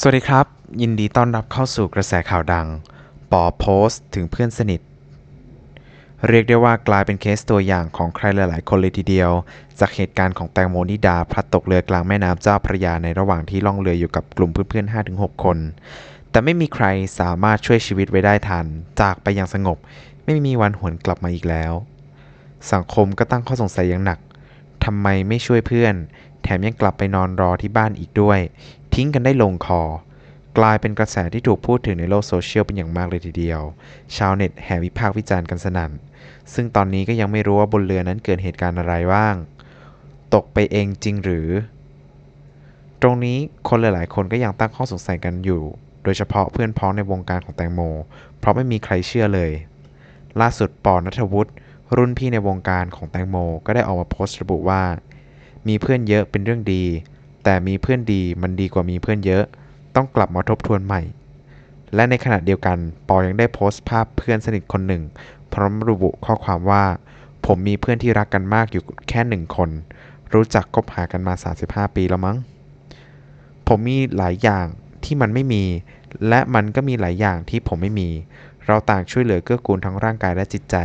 สวัสดีครับ ยินดีต้อนรับเข้าสู่กระแสข่าวดัง ปอโพสต์ถึงเพื่อนสนิท เรียกได้ว่ากลายเป็นเคสตัวอย่างของใครหลาย ๆ คนเลยทีเดียว จากเหตุการณ์ของแตงโมนิดาพลัดตกเรือกลางแม่น้ำเจ้าพระยาในระหว่างที่ล่องเรืออยู่กับกลุ่มเพื่อน ๆ 5-6 คน แต่ไม่มีใครสามารถช่วยชีวิตไว้ได้ทัน จากไปอย่างสงบ ไม่มีวันหวนกลับมาอีกแล้ว สังคมก็ตั้งข้อสงสัยอย่างหนักทำไมไม่ช่วยเพื่อน แถมยังกลับไปนอนรอที่บ้านอีกด้วย ทิ้งกันได้ลงคอ กลายเป็นกระแสที่ถูกพูดถึงในโลกโซเชียลเป็นอย่างมากเลยทีเดียว ชาวเน็ตแห่วิพากษ์วิจารณ์กันสนั่น ซึ่งตอนนี้ก็ยังไม่รู้ว่าบนเรือนั้นเกิดเหตุการณ์อะไรบ้าง ตกไปเองจริงหรือ ตรงนี้คนหลาย ๆ คนก็ยังตั้งข้อสงสัยกันอยู่ โดยเฉพาะเพื่อนพ้องในวงการของแตงโม เพราะไม่มีใครเชื่อเลย ล่าสุดปอนัทวุฒิรุ่นพี่ในวงการของแตงโม ก็ได้ออกมาโพสต์ระบุว่า มีเพื่อนเยอะเป็นเรื่องดี แต่มีเพื่อนดีมันดีกว่ามีเพื่อนเยอะ ต้องกลับมาทบทวนใหม่ และในขณะเดียวกันปอยังได้โพสต์ภาพเพื่อนสนิทคนหนึ่ง พร้อมระบุข้อความว่า ผมมีเพื่อนที่รักกันมากอยู่แค่หนึ่งคน รู้จักคบหากันมา 35 ปีแล้วมั้ง ผมมีหลายอย่างที่มันไม่มี และมันก็มีหลายอย่างที่ผมไม่มี เราต่างช่วยเหลือเกื้อกูลทั้งร่างกายและจิตใจ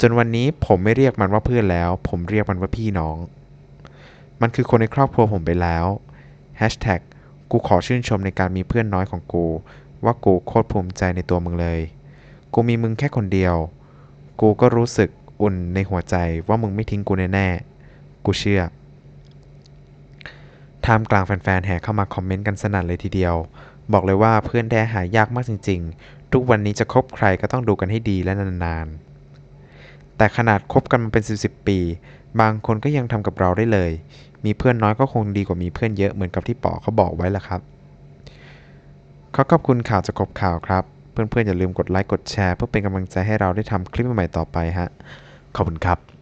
จนวันนี้ผมไม่เรียกมันว่าเพื่อนแล้ว ผมเรียกมันว่าพี่น้อง มันคือคนในครอบครัวผมไปแล้ว Hashtag กูขอชื่นชมในการมีเพื่อนน้อยของกู ว่ากูโคตรภูมิใจในตัวมึงเลย กูมีมึงแค่คนเดียว กูก็รู้สึกอุ่นในหัวใจว่ามึงไม่ทิ้งกูแน่ๆ กูเชื่อท่ามกลางแฟนๆแห่เข้ามาคอมเมนต์กันสนั่นเลยทีเดียว บอกเลยว่าเพื่อนแท้หายากมากจริงๆ ทุกวันนี้จะคบใครก็ต้องดูกันให้ดีและนานๆ แต่ขนาดคบกันมาเป็นสิบสิบปี บางคนก็ยังทำกับเราได้เลย มีเพื่อนน้อยก็คงดีกว่ามีเพื่อนเยอะเหมือนกับที่ป๋อเขาบอกไว้แหละครับขอขอบคุณข่าวจากกบข่าวครับ เพื่อนๆอย่าลืมกดไลค์กดแชร์เพื่อเป็นกำลังใจให้เราได้ทำคลิปใหม่ๆต่อไปฮะขอบคุณครับ